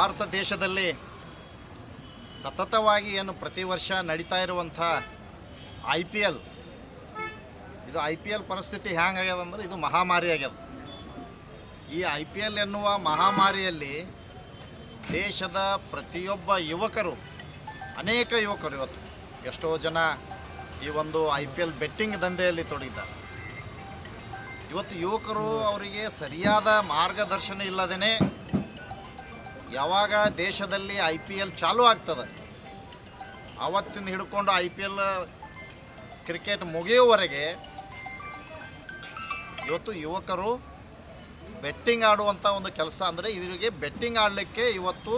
ಭಾರತ ದೇಶದಲ್ಲಿ ಸತತವಾಗಿ ಏನು ಪ್ರತಿ ವರ್ಷ ನಡೀತಾ ಇರುವಂಥ ಐ ಪಿ ಎಲ್, ಇದು ಐ ಪಿ ಎಲ್ ಪರಿಸ್ಥಿತಿ ಹ್ಯಾಂಗಾಗ್ಯದ ಅಂದ್ರೆ ಇದು ಮಹಾಮಾರಿ ಆಗ್ಯದ. ಈ ಐ ಪಿ ಎಲ್ ಎನ್ನುವ ಮಹಾಮಾರಿಯಲ್ಲಿ ದೇಶದ ಪ್ರತಿಯೊಬ್ಬ ಯುವಕರು, ಅನೇಕ ಯುವಕರು ಇವತ್ತು, ಎಷ್ಟೋ ಜನ ಈ ಒಂದು ಐ ಪಿ ಎಲ್ ಬೆಟ್ಟಿಂಗ್ ದಂಧೆಯಲ್ಲಿ ತೊಡಗಿದ್ದಾರೆ. ಇವತ್ತು ಯುವಕರು ಅವರಿಗೆ ಸರಿಯಾದ ಮಾರ್ಗದರ್ಶನ ಇಲ್ಲದೇ ಯಾವಾಗ ದೇಶದಲ್ಲಿ ಐ ಪಿ ಎಲ್ ಚಾಲೂ ಆಗ್ತದೆ? ಆವತ್ತಿಂದ ಹಿಡ್ಕೊಂಡು ಐ ಪಿ ಎಲ್ ಕ್ರಿಕೆಟ್ ಮುಗಿಯುವವರೆಗೆ ಇವತ್ತು ಯುವಕರು ಬೆಟ್ಟಿಂಗ್ ಆಡುವಂಥ ಒಂದು ಕೆಲಸ ಅಂದರೆ ಇದರಿಗೆ ಬೆಟ್ಟಿಂಗ್ ಆಡಲಿಕ್ಕೆ ಇವತ್ತು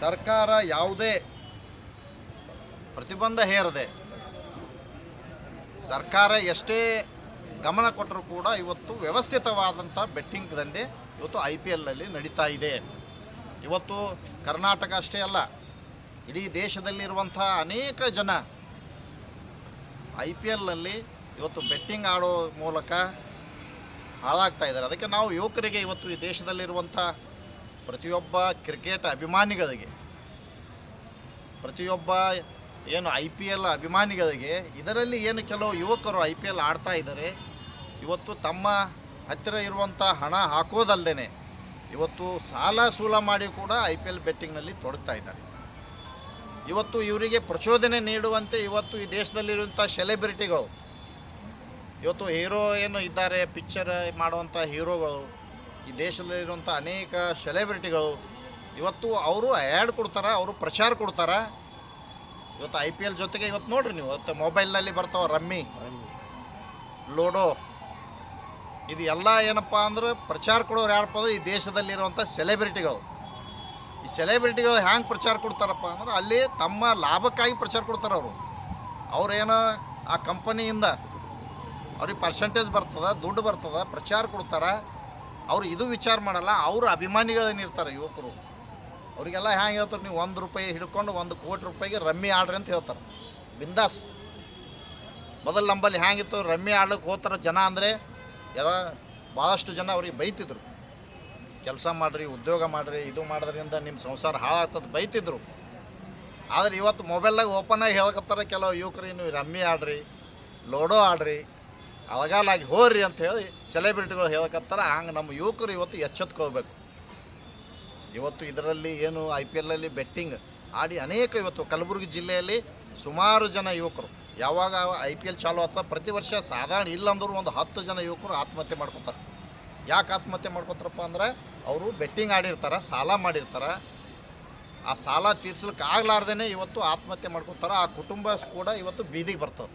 ಸರ್ಕಾರ ಯಾವುದೇ ಪ್ರತಿಬಂಧ ಹೇರದೆ ಸರ್ಕಾರ ಎಷ್ಟೇ ಗಮನ ಕೊಟ್ಟರೂ ಕೂಡ ಇವತ್ತು ವ್ಯವಸ್ಥಿತವಾದಂಥ ಬೆಟ್ಟಿಂಗ್ ದಂಧೆ ಇವತ್ತು ಐ ಪಿ ಎಲ್ನಲ್ಲಿ ನಡೀತಾ ಇದೆ. ಇವತ್ತು ಕರ್ನಾಟಕ ಅಷ್ಟೇ ಅಲ್ಲ, ಇಡೀ ದೇಶದಲ್ಲಿರುವಂಥ ಅನೇಕ ಜನ ಐ ಪಿ ಎಲ್ನಲ್ಲಿ ಇವತ್ತು ಬೆಟ್ಟಿಂಗ್ ಆಡೋ ಮೂಲಕ ಹಾಳಾಗ್ತಾ ಇದ್ದಾರೆ. ಅದಕ್ಕೆ ನಾವು ಯುವಕರಿಗೆ ಇವತ್ತು ಈ ದೇಶದಲ್ಲಿರುವಂಥ ಪ್ರತಿಯೊಬ್ಬ ಕ್ರಿಕೆಟ್ ಅಭಿಮಾನಿಗಳಿಗೆ, ಪ್ರತಿಯೊಬ್ಬ ಏನು ಐ ಪಿ ಎಲ್ ಅಭಿಮಾನಿಗಳಿಗೆ, ಇದರಲ್ಲಿ ಏನು ಕೆಲವು ಯುವಕರು ಐ ಪಿ ಎಲ್ ಆಡ್ತಾ ಇದ್ದಾರೆ, ಇವತ್ತು ತಮ್ಮ ಹತ್ತಿರ ಇರುವಂಥ ಹಣ ಹಾಕೋದಲ್ಲದೆ ಇವತ್ತು ಸಾಲ ಸೂಲ ಮಾಡಿ ಕೂಡ ಐ ಪಿ ಎಲ್ ಬೆಟ್ಟಿಂಗ್ನಲ್ಲಿ ತೊಡಗ್ತಾ ಇದ್ದಾರೆ. ಇವತ್ತು ಇವರಿಗೆ ಪ್ರಚೋದನೆ ನೀಡುವಂತೆ ಇವತ್ತು ಈ ದೇಶದಲ್ಲಿರುವಂಥ ಸೆಲೆಬ್ರಿಟಿಗಳು, ಇವತ್ತು ಹೀರೋ ಏನು ಇದ್ದಾರೆ, ಪಿಕ್ಚರ್ ಮಾಡುವಂಥ ಹೀರೋಗಳು, ಈ ದೇಶದಲ್ಲಿರುವಂಥ ಅನೇಕ ಸೆಲೆಬ್ರಿಟಿಗಳು, ಇವತ್ತು ಅವರು ಆ್ಯಡ್ ಕೊಡ್ತಾರೆ, ಅವರು ಪ್ರಚಾರ ಕೊಡ್ತಾರೆ? ಇವತ್ತು ಐ ಪಿ ಎಲ್ ಜೊತೆಗೆ ಇವತ್ತು ನೋಡ್ರಿ ನೀವು, ಇವತ್ತು ಮೊಬೈಲ್ನಲ್ಲಿ ಬರ್ತಾವೆ ರಮ್ಮಿ, ಲೋಡೋ ಇದು ಎಲ್ಲ ಏನಪ್ಪ ಅಂದ್ರೆ ಪ್ರಚಾರ ಕೊಡೋರು ಯಾರಪ್ಪ ಅಂದ್ರೆ ಈ ದೇಶದಲ್ಲಿರುವಂಥ ಸೆಲೆಬ್ರಿಟಿಗಳು ಈ ಸೆಲೆಬ್ರಿಟಿಗಳು ಹ್ಯಾಂಗೆ ಪ್ರಚಾರ ಕೊಡ್ತಾರಪ್ಪ ಅಂದ್ರೆ ಅಲ್ಲಿ ತಮ್ಮ ಲಾಭಕ್ಕಾಗಿ ಪ್ರಚಾರ ಕೊಡ್ತಾರೆ ಅವರು. ಅವ್ರೇನೋ ಆ ಕಂಪನಿಯಿಂದ ಅವ್ರಿಗೆ ಪರ್ಸೆಂಟೇಜ್ ಬರ್ತದೆ, ದುಡ್ಡು ಬರ್ತದೆ, ಪ್ರಚಾರ ಕೊಡ್ತಾರೆ. ಅವ್ರು ಇದು ವಿಚಾರ ಮಾಡಲ್ಲ, ಅವ್ರ ಅಭಿಮಾನಿಗಳೇನಿರ್ತಾರೆ ಯುವಕರು. ಅವರಿಗೆಲ್ಲ ಹ್ಯಾಂಗೆ ಹೇಳ್ತಾರೆ, ನೀವು ಒಂದು ರೂಪಾಯಿ ಹಿಡ್ಕೊಂಡು ಒಂದು ಕೋಟಿ ರೂಪಾಯಿಗೆ ರಮ್ಮಿ ಆಡ್ರಿ ಅಂತ ಹೇಳ್ತಾರೆ. ಬಿಂದಾಸ್. ಮೊದಲು ನಂಬಲ್ಲಿ ಹ್ಯಾಂಗಿತ್ತು ರಮ್ಮಿ ಆಡ್ಲಿಕ್ಕೆ ಹೋಗ್ತಾರೆ ಜನ ಅಂದರೆ ಎಲ್ಲ ಭಾಳಷ್ಟು ಜನ ಅವ್ರಿಗೆ ಬೈತಿದ್ರು. ಕೆಲಸ ಮಾಡಿರಿ, ಉದ್ಯೋಗ ಮಾಡಿರಿ, ಇದು ಮಾಡೋದ್ರಿಂದ ನಿಮ್ಮ ಸಂಸಾರ ಹಾಳಾಗ್ತದೆ ಬೈತಿದ್ರು. ಆದರೆ ಇವತ್ತು ಮೊಬೈಲ್ದಾಗ ಆಗಿ ಹೇಳಕತ್ತಾರ ಕೆಲವು ಯುವಕರು ನೀವು ರಮ್ಮಿ ಆಡ್ರಿ, ಲೋಡೋ ಆಡ್ರಿ, ಅಳಗಾಲಾಗಿ ಹೋರಿ ಅಂತ ಹೇಳಿ ಸೆಲೆಬ್ರಿಟಿಗಳು ಹೇಳಕತ್ತಾರ. ಹಂಗೆ ನಮ್ಮ ಯುವಕರು ಇವತ್ತು ಎಚ್ಚೆತ್ಕೋಬೇಕು ಇವತ್ತು ಇದರಲ್ಲಿ ಏನು ಐ ಪಿ ಎಲ್ಲಲ್ಲಿ ಬೆಟ್ಟಿಂಗ್ ಆಡಿ ಅನೇಕ ಇವತ್ತು ಕಲಬುರಗಿ ಜಿಲ್ಲೆಯಲ್ಲಿ ಸುಮಾರು ಜನ ಯುವಕರು ಯಾವಾಗ ಐ ಪಿ ಎಲ್ ಚಾಲು ಆಗ್ತದೆ? ಪ್ರತಿ ವರ್ಷ ಸಾಧಾರಣ ಇಲ್ಲಂದ್ರೂ ಒಂದು ಹತ್ತು ಜನ ಯುವಕರು ಆತ್ಮಹತ್ಯೆ ಮಾಡ್ಕೊತಾರೆ. ಯಾಕೆ ಆತ್ಮಹತ್ಯೆ ಮಾಡ್ಕೊತಾರಪ್ಪ ಅಂದ್ರೆ ಅವರು ಬೆಟ್ಟಿಂಗ್ ಆಡಿರ್ತಾರೆ, ಸಾಲ ಮಾಡಿರ್ತಾರೆ. ಆ ಸಾಲ ತೀರ್ಸ್ಲಿಕ್ಕೆ ಆಗ್ಲಾರ್ದೇ ಇವತ್ತು ಆತ್ಮಹತ್ಯೆ ಮಾಡ್ಕೊತಾರೆ, ಆ ಕುಟುಂಬ ಕೂಡ ಇವತ್ತು ಬೀದಿಗೆ ಬರ್ತದೆ.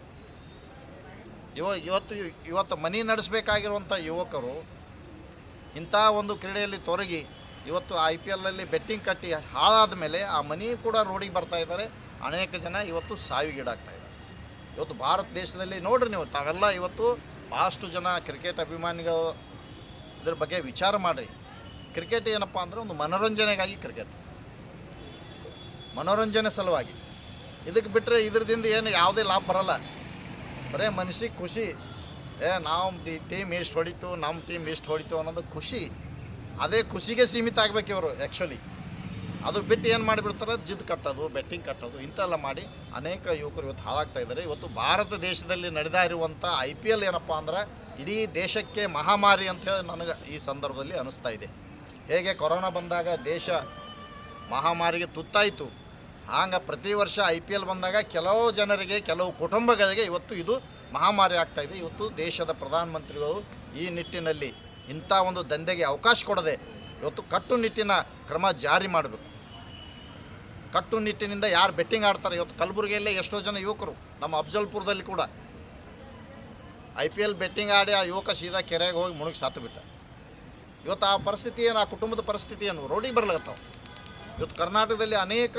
ಇವ, ಇವತ್ತು ಇವತ್ತು ಮನೆ ನಡೆಸಬೇಕಾಗಿರುವಂಥ ಯುವಕರು ಇಂಥ ಒಂದು ಕ್ರೀಡೆಯಲ್ಲಿ ತೊರಗಿ ಇವತ್ತು ಐ ಪಿ ಎಲ್ಲಲ್ಲಿ ಬೆಟ್ಟಿಂಗ್ ಕಟ್ಟಿ ಹಾಳಾದ ಮೇಲೆ ಆ ಮನಿ ಕೂಡ ರೋಡಿಗೆ ಬರ್ತಾ ಇದ್ದಾರೆ. ಅನೇಕ ಜನ ಇವತ್ತು ಸಾವಿಗೀಡಾಗ್ತಾ ಇವತ್ತು ಭಾರತ ದೇಶದಲ್ಲಿ ನೋಡ್ರಿ ನೀವು, ತಾವೆಲ್ಲ ಇವತ್ತು ಭಾಳಷ್ಟು ಜನ ಕ್ರಿಕೆಟ್ ಅಭಿಮಾನಿಗಳು ಇದ್ರ ಬಗ್ಗೆ ವಿಚಾರ ಮಾಡಿರಿ. ಕ್ರಿಕೆಟ್ ಏನಪ್ಪ ಅಂದರೆ ಒಂದು ಮನೋರಂಜನೆಗಾಗಿ ಕ್ರಿಕೆಟ್ ಮನೋರಂಜನೆ ಸಲುವಾಗಿ. ಇದಕ್ಕೆ ಬಿಟ್ಟರೆ ಇದ್ರದಿಂದ ಏನು ಯಾವುದೇ ಲಾಭ ಬರಲ್ಲ. ಬರೇ ಮನಸ್ಸಿಗೆ ಖುಷಿ. ಏ, ನಾವು ಟೀಮ್ ಎಷ್ಟು ಹೊಡಿತು ನಮ್ಮ ಟೀಮ್ ಎಷ್ಟು ಹೊಡಿತು ಅನ್ನೋದು ಖುಷಿ. ಅದೇ ಖುಷಿಗೆ ಸೀಮಿತ ಆಗ್ಬೇಕು ಇವರು ಆ್ಯಕ್ಚುಲಿ ಅದು ಬಿಟ್ಟು ಏನು ಮಾಡಿಬಿಡ್ತಾರೆ? ಜಿದ್ದು ಕಟ್ಟೋದು, ಬೆಟ್ಟಿಂಗ್ ಕಟ್ಟೋದು, ಇಂಥೆಲ್ಲ ಮಾಡಿ ಅನೇಕ ಯುವಕರು ಇವತ್ತು ಹಾಳಾಗ್ತಾ ಇದ್ದಾರೆ. ಇವತ್ತು ಭಾರತ ದೇಶದಲ್ಲಿ ನಡೆದಾ ಇರುವಂಥ ಐ ಪಿ ಎಲ್ ಏನಪ್ಪ ಅಂದ್ರೆ ಇಡೀ ದೇಶಕ್ಕೆ ಮಹಾಮಾರಿ ಅಂತ ನನಗೆ ಈ ಸಂದರ್ಭದಲ್ಲಿ ಅನಿಸ್ತಾ ಇದೆ. ಹೇಗೆ ಕೊರೋನಾ ಬಂದಾಗ ದೇಶ ಮಹಾಮಾರಿಗೆ ತುತ್ತಾಯಿತು. ಹಾಗೆ ಪ್ರತಿ ವರ್ಷ ಐ ಪಿ ಎಲ್ ಬಂದಾಗ ಕೆಲವು ಜನರಿಗೆ, ಕೆಲವು ಕುಟುಂಬಗಳಿಗೆ ಇವತ್ತು ಇದು ಮಹಾಮಾರಿ ಇದೆ. ಇವತ್ತು ದೇಶದ ಪ್ರಧಾನಮಂತ್ರಿಗಳು ಈ ನಿಟ್ಟಿನಲ್ಲಿ ಇಂಥ ಒಂದು ದಂಧೆಗೆ ಅವಕಾಶ ಕೊಡದೆ ಇವತ್ತು ಕಟ್ಟುನಿಟ್ಟಿನ ಕ್ರಮ ಜಾರಿ ಮಾಡಬೇಕು. ಕಟ್ಟುನಿಟ್ಟಿನಿಂದ ಯಾರು ಬೆಟ್ಟಿಂಗ್ ಆಡ್ತಾರೆ? ಇವತ್ತು ಕಲಬುರಗಿಯಲ್ಲೇ ಎಷ್ಟೋ ಜನ ಯುವಕರು, ನಮ್ಮ ಅಫ್ಜಲ್ಪುರದಲ್ಲಿ ಕೂಡ. ಐ ಪಿ ಎಲ್ ಬೆಟ್ಟಿಂಗ್ ಆಡಿ ಆ ಯುವಕ ಸೀದಾ ಕೆರೆಗೆ ಹೋಗಿ ಮುಳುಗಿ ಸಾತು ಬಿಟ್ಟ ಇವತ್ತು ಆ ಪರಿಸ್ಥಿತಿ ಏನು, ಆ ಕುಟುಂಬದ ಪರಿಸ್ಥಿತಿ ಏನು? ರೋಡಿಗೆ ಬರ್ಲಾಗತ್ತಾವ ಇವತ್ತು ಕರ್ನಾಟಕದಲ್ಲಿ ಅನೇಕ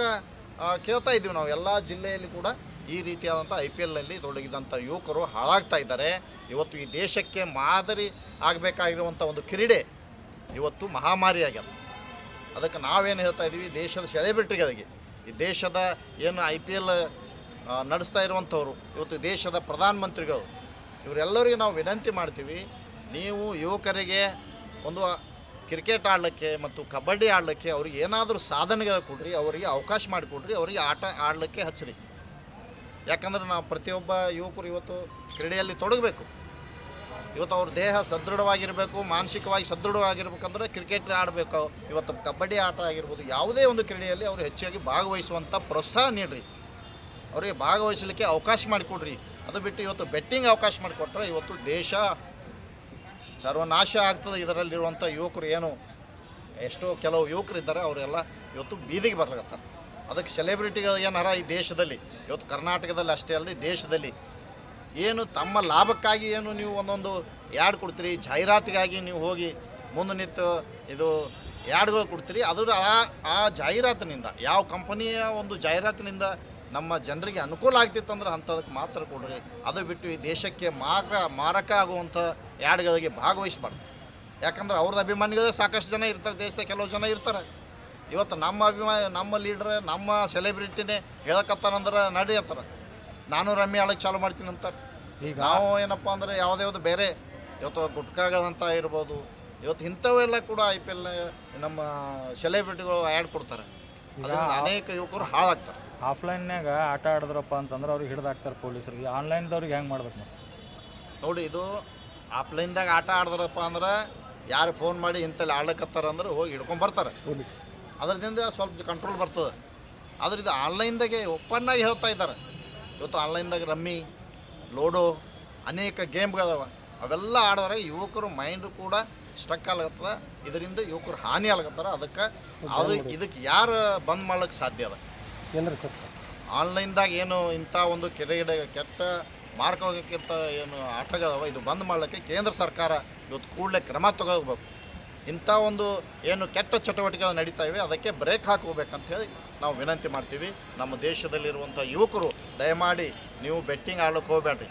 ಕೇಳ್ತಾ ಇದ್ದೀವಿ ನಾವು ಎಲ್ಲ ಜಿಲ್ಲೆಯಲ್ಲಿ ಕೂಡ ಈ ರೀತಿಯಾದಂಥ ಐ ಪಿ ಎಲ್ನಲ್ಲಿ ತೊಡಗಿದಂಥ ಯುವಕರು ಹಾಳಾಗ್ತಾ ಇದ್ದಾರೆ. ಇವತ್ತು ಈ ದೇಶಕ್ಕೆ ಮಾದರಿ ಆಗಬೇಕಾಗಿರುವಂಥ ಒಂದು ಕ್ರೀಡೆ ಇವತ್ತು ಮಹಾಮಾರಿಯಾಗ್ಯದ. ಅದಕ್ಕೆ ನಾವೇನು ಹೇಳ್ತಾ ಇದ್ದೀವಿ? ದೇಶದ ಸೆಲೆಬ್ರಿಟಿಗಳಿಗೆ. ಈ ದೇಶದ ಏನು ಐ ಪಿ ಎಲ್ ನಡೆಸ್ತಾ ಇರುವಂಥವ್ರು, ಇವತ್ತು ದೇಶದ ಪ್ರಧಾನಮಂತ್ರಿಗಳು, ಇವರೆಲ್ಲರಿಗೂ ನಾವು ವಿನಂತಿ ಮಾಡ್ತೀವಿ, ನೀವು ಯುವಕರಿಗೆ ಒಂದು ಕ್ರಿಕೆಟ್ ಆಡಲಿಕ್ಕೆ ಮತ್ತು ಕಬಡ್ಡಿ ಆಡಲಿಕ್ಕೆ ಅವ್ರಿಗೆ ಏನಾದರೂ ಸಾಧನೆಗಳು ಕೊಡ್ರಿ, ಅವರಿಗೆ ಅವಕಾಶ ಮಾಡಿಕೊಡ್ರಿ, ಅವರಿಗೆ ಆಟ ಆಡಲಿಕ್ಕೆ ಹಚ್ಚಿರಿ ಯಾಕಂದ್ರೆ ನಾವು ಪ್ರತಿಯೊಬ್ಬ ಯುವಕರು ಇವತ್ತು ಕ್ರೀಡೆಯಲ್ಲಿ ತೊಡಗಬೇಕು. ಇವತ್ತು ಅವ್ರ ದೇಹ ಸದೃಢವಾಗಿರಬೇಕು, ಮಾನಸಿಕವಾಗಿ ಸದೃಢವಾಗಿರ್ಬೇಕಂದ್ರೆ ಕ್ರಿಕೆಟ್ ಆಡಬೇಕು. ಇವತ್ತು ಕಬಡ್ಡಿ ಆಟ ಆಗಿರ್ಬೋದು, ಯಾವುದೇ ಒಂದು ಕ್ರೀಡೆಯಲ್ಲಿ ಅವರು ಹೆಚ್ಚಾಗಿ ಭಾಗವಹಿಸುವಂಥ ಪ್ರೋತ್ಸಾಹ ನೀಡ್ರಿ. ಅವರಿಗೆ ಭಾಗವಹಿಸಲಿಕ್ಕೆ ಅವಕಾಶ ಮಾಡಿಕೊಡ್ರಿ. ಅದು ಬಿಟ್ಟು ಇವತ್ತು ಬೆಟ್ಟಿಂಗ್ ಅವಕಾಶ ಮಾಡಿಕೊಟ್ರೆ ಇವತ್ತು ದೇಶ ಸರ್ವನಾಶ ಆಗ್ತದೆ ಇದರಲ್ಲಿರುವಂಥ ಯುವಕರು ಏನು, ಎಷ್ಟೋ ಕೆಲವು ಯುವಕರು ಇದ್ದಾರೆ ಅವರೆಲ್ಲ ಇವತ್ತು ಬೀದಿಗೆ ಬರ್ಲಾಗತ್ತಾರೆ ಅದಕ್ಕೆ ಸೆಲೆಬ್ರಿಟಿಗಳು ಏನಾರ ಈ ದೇಶದಲ್ಲಿ, ಇವತ್ತು ಕರ್ನಾಟಕದಲ್ಲಿ ಅಷ್ಟೇ ಅಲ್ಲದೆ ದೇಶದಲ್ಲಿ ಏನು ತಮ್ಮ ಲಾಭಕ್ಕಾಗಿ ಏನು ನೀವು ಒಂದೊಂದು ಯಾಡ್ ಕೊಡ್ತೀರಿ? ಜಾಹೀರಾತಿಗಾಗಿ ನೀವು ಹೋಗಿ ಮುಂದೆ ನಿಂತು ಇದು ಯಾಡ್ಗಳು ಕೊಡ್ತೀರಿ? ಅದರ ಆ ಆ ಜಾಹೀರಾತಿನಿಂದ, ಯಾವ ಕಂಪನಿಯ ಒಂದು ಜಾಹೀರಾತಿನಿಂದ ನಮ್ಮ ಜನರಿಗೆ ಅನುಕೂಲ ಆಗ್ತಿತ್ತು ಅಂದ್ರೆ ಅಂಥದಕ್ಕೆ ಮಾತ್ರ ಕೊಡ್ರಿ. ಅದು ಬಿಟ್ಟು ಈ ದೇಶಕ್ಕೆ ಮಾರಕ ಮಾರಕ ಆಗುವಂಥ ಯಾಡ್ಗಳಿಗೆ ಭಾಗವಹಿಸಬಾರ್ದು. ಯಾಕಂದ್ರೆ ಅವ್ರದ್ದು ಅಭಿಮಾನಿಗಳೇ ಸಾಕಷ್ಟು ಜನ ಇರ್ತಾರೆ, ದೇಶದ ಕೆಲವು ಜನ ಇರ್ತಾರೆ. ಇವತ್ತು ನಮ್ಮ ಅಭಿಮಾನಿ, ನಮ್ಮ ಲೀಡ್ರ್ ನಮ್ಮ ಸೆಲೆಬ್ರಿಟಿನೇ ಹೇಳಕತ್ತಾರಂದ್ರೆ ನಡಿಯತ್ತಾರ. ನಾನು ರಮ್ಮಿ ಆಳಕ್ಕೆ ಚಾಲು ಮಾಡ್ತೀನಿ ಅಂತಾರೆ. ಈಗ ನಾವು ಏನಪ್ಪ ಅಂದರೆ ಯಾವುದೇ ಒಂದು ಬೇರೆ ಇವತ್ತು ಗುಟ್ಕಾಗಳಂತ ಇರ್ಬೋದು ಇವತ್ತು ಇಂಥವೆಲ್ಲ ಕೂಡ ಐ ಪಿ ಎಲ್ ನಮ್ಮ ಸೆಲೆಬ್ರಿಟಿಗಳು ಆ್ಯಡ್ ಕೊಡ್ತಾರೆ. ಅದರಿಂದ ಅನೇಕ ಯುವಕರು ಹಾಳಾಗ್ತಾರೆ. ಆಫ್ಲೈನ್ಯಾಗ ಆಟ ಆಡಿದ್ರಪ್ಪ ಅಂತಂದ್ರೆ ಅವ್ರಿಗೆ ಹಿಡಿದಾಕ್ತಾರೆ ಪೊಲೀಸರಿಗೆ. ಆನ್ಲೈನ್ದವ್ರಿಗೆ ಹೆಂಗೆ ಮಾಡ್ಬೇಕು ನೋಡಿ ಇದು ಆಫ್ಲೈನ್ದಾಗ ಆಟ ಆಡಿದ್ರಪ್ಪ ಅಂದ್ರೆ ಯಾರು ಫೋನ್ ಮಾಡಿ ಇಂಥಲ್ಲಿ ಆಡ್ಲಕತ್ತಾರ ಅಂದ್ರೆ ಹೋಗಿ ಹಿಡ್ಕೊಂಡು ಬರ್ತಾರೆ. ಪೊಲೀಸ್. ಅದರಿಂದ ಸ್ವಲ್ಪ ಕಂಟ್ರೋಲ್ ಬರ್ತದೆ. ಆದ್ರೆ ಇದು ಆನ್ಲೈನ್ದಾಗೆ ಓಪನ್ನಾಗಿ ಹೇಳ್ತಾ ಇದ್ದಾರೆ. ಇವತ್ತು ಆನ್ಲೈನ್ದಾಗ ರಮ್ಮಿ ಲೋಡೋ ಅನೇಕ ಗೇಮ್ಗಳವ ಅವೆಲ್ಲ ಆಡಿದ್ರೆ ಯುವಕರು ಮೈಂಡ್ ಕೂಡ ಸ್ಟ್ರಕ್ ಆಗ್ಲತ್ತದ. ಇದರಿಂದ ಯುವಕರು ಹಾನಿ ಆಗ್ಲತ್ತಾರ. ಅದಕ್ಕೆ ಅದು ಇದಕ್ಕೆ ಯಾರು ಬಂದ್ ಮಾಡ್ಲಿಕ್ಕೆ ಸಾಧ್ಯ ಅದ? ಕೇಂದ್ರ ಸರ್ಕಾರ ಆನ್ಲೈನ್ದಾಗ ಏನು ಇಂಥ ಒಂದು ಕೆರೆ ಕೆಟ್ಟ ಮಾರ್ಕ್ ಹೋಗೋಕ್ಕಿಂತ ಏನು ಆಟಗಳವ ಇದು ಬಂದ್ ಮಾಡಲಿಕ್ಕೆ ಕೇಂದ್ರ ಸರ್ಕಾರ ಇವತ್ತು ಕೂಡಲೇ ಕ್ರಮ ತಗೋಬೇಕು. ಇಂಥ ಒಂದು ಏನು ಕೆಟ್ಟ ಚಟುವಟಿಕೆಗಳು ನಡೀತಾ ಇವೆ. ಅದಕ್ಕೆ ಬ್ರೇಕ್ ಹಾಕೋಬೇಕಂತ ಹೇಳಿ ನಾವು ವಿನಂತಿ ಮಾಡ್ತೀವಿ ನಮ್ಮ ದೇಶದಲ್ಲಿರುವಂಥ ಯುವಕರು ದಯಮಾಡಿ ನೀವು ಬೆಟ್ಟಿಂಗ್ ಆಡೋಕ್ಕೆ ಹೋಗ್ಬೇಡ್ರಿ.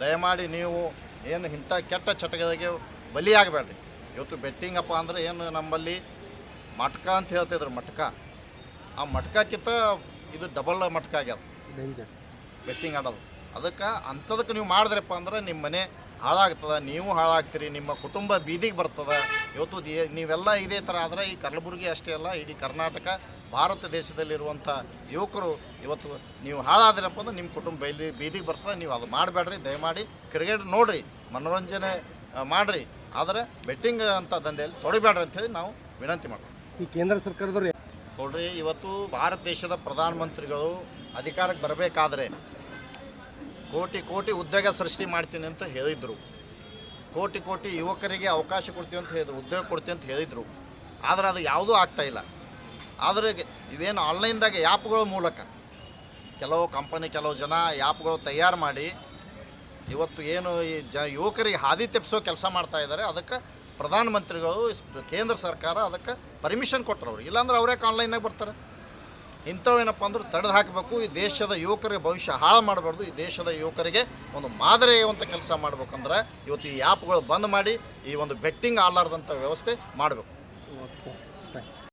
ದಯಮಾಡಿ ನೀವು ಏನು ಇಂಥ ಕೆಟ್ಟ ಚಟಗಳಿಗೆ ಬಲಿಯಾಗಬೇಡ್ರಿ ಇವತ್ತು ಬೆಟ್ಟಿಂಗ್ ಅಪ್ಪ ಅಂದರೆ ಏನು ನಮ್ಮಲ್ಲಿ ಮಟ್ಕ ಅಂತ ಹೇಳ್ತಿದ್ರು ಮಟ್ಕ. ಆ ಮಟ್ಕಕ್ಕಿಂತ ಇದು ಡಬಲ್ ಮಟ್ಕ ಆಗ್ಯದ. ಡೇಂಜರ್ ಬೆಟ್ಟಿಂಗ್ ಆಡೋದು. ಅದಕ್ಕೆ ಅಂಥದಕ್ಕೆ ನೀವು ಮಾಡಿದ್ರಪ್ಪ ಅಂದ್ರೆ ನಿಮ್ಮ ಮನೆ ಹಾಳಾಗ್ತದೆ ನೀವು ಹಾಳಾಗ್ತೀರಿ ನಿಮ್ಮ ಕುಟುಂಬ ಬೀದಿಗೆ ಬರ್ತದೆ. ಇವತ್ತು ದೇ- ನೀವೆಲ್ಲ ಇದೇ ಥರ ಆದರೆ ಈ ಕಲಬುರಗಿ ಅಷ್ಟೇ ಅಲ್ಲ ಇಡೀ ಕರ್ನಾಟಕ ಭಾರತ ದೇಶದಲ್ಲಿರುವಂಥ ಯುವಕರು ಇವತ್ತು ನೀವು ಹಾಳಾದ್ರಪ್ಪ ಅಂದ್ರೆ ನಿಮ್ಮ ಕುಟುಂಬ ಬೈಲಿ ಬೀದಿಗೆ ಬರ್ತದೆ ನೀವು ಅದು ಮಾಡಬೇಡ್ರಿ ದಯಮಾಡಿ ಕ್ರಿಕೆಟ್ ನೋಡಿರಿ ಮನೋರಂಜನೆ ಮಾಡಿರಿ. ಆದರೆ ಬೆಟ್ಟಿಂಗ್ ಅಂತ ದಂಧೆಯಲ್ಲಿ ತೊಡಬೇಡ್ರಿ ಅಂತೇಳಿ ನಾವು ವಿನಂತಿ ಮಾಡ್ತೀವಿ. ಈ ಕೇಂದ್ರ ಸರ್ಕಾರದವರು ನೋಡ್ರಿ ಇವತ್ತು ಭಾರತ ದೇಶದ ಪ್ರಧಾನಮಂತ್ರಿಗಳು ಅಧಿಕಾರಕ್ಕೆ ಬರಬೇಕಾದ್ರೆ ಕೋಟಿ ಕೋಟಿ ಉದ್ಯೋಗ ಸೃಷ್ಟಿ ಮಾಡ್ತೀನಿ ಅಂತ ಹೇಳಿದರು. ಕೋಟಿ ಕೋಟಿ ಯುವಕರಿಗೆ ಅವಕಾಶ ಕೊಡ್ತೀವಿ ಅಂತ ಹೇಳಿದ್ರು, ಉದ್ಯೋಗ ಕೊಡ್ತೀವಿ ಅಂತ ಹೇಳಿದರು. ಆದರೆ ಅದು ಯಾವುದೂ ಇಲ್ಲ. ಆದರೆ ಇವೇನು ಆನ್ಲೈನ್ದಾಗ ಆ್ಯಪ್ಗಳ ಮೂಲಕ ಕೆಲವು ಕಂಪನಿ ಕೆಲವು ಜನ ಆ್ಯಪ್ಗಳು ತಯಾರು ಮಾಡಿ ಇವತ್ತು ಏನು ಈ ಜ ಯುವಕರಿಗೆ ಹಾದಿ ತೆಪ್ಪಿಸೋ ಕೆಲಸ ಮಾಡ್ತಾ ಇದ್ದಾರೆ. ಅದಕ್ಕೆ ಪ್ರಧಾನಮಂತ್ರಿಗಳು ಕೇಂದ್ರ ಸರ್ಕಾರ ಅದಕ್ಕೆ ಪರ್ಮಿಷನ್ ಕೊಟ್ಟರು ಅವ್ರು. ಇಲ್ಲಾಂದ್ರೆ ಅವರೇ ಆನ್ಲೈನಾಗ ಬರ್ತಾರೆ? ಇಂಥವೇನಪ್ಪ ಅಂದ್ರೆ ತಡೆದು ಹಾಕಬೇಕು. ಈ ದೇಶದ ಯುವಕರಿಗೆ ಭವಿಷ್ಯ ಹಾಳು ಮಾಡಬಾರ್ದು. ಈ ದೇಶದ ಯುವಕರಿಗೆ ಒಂದು ಮಾದರಿಯುವಂಥ ಕೆಲಸ ಮಾಡ್ಬೇಕಂದ್ರೆ ಇವತ್ತು ಈ ಆ್ಯಪ್ಗಳು ಬಂದ್ ಮಾಡಿ ಈ ಒಂದು ಬೆಟ್ಟಿಂಗ್ ಆಲಾರ್ದಂಥ ವ್ಯವಸ್ಥೆ ಮಾಡಬೇಕು.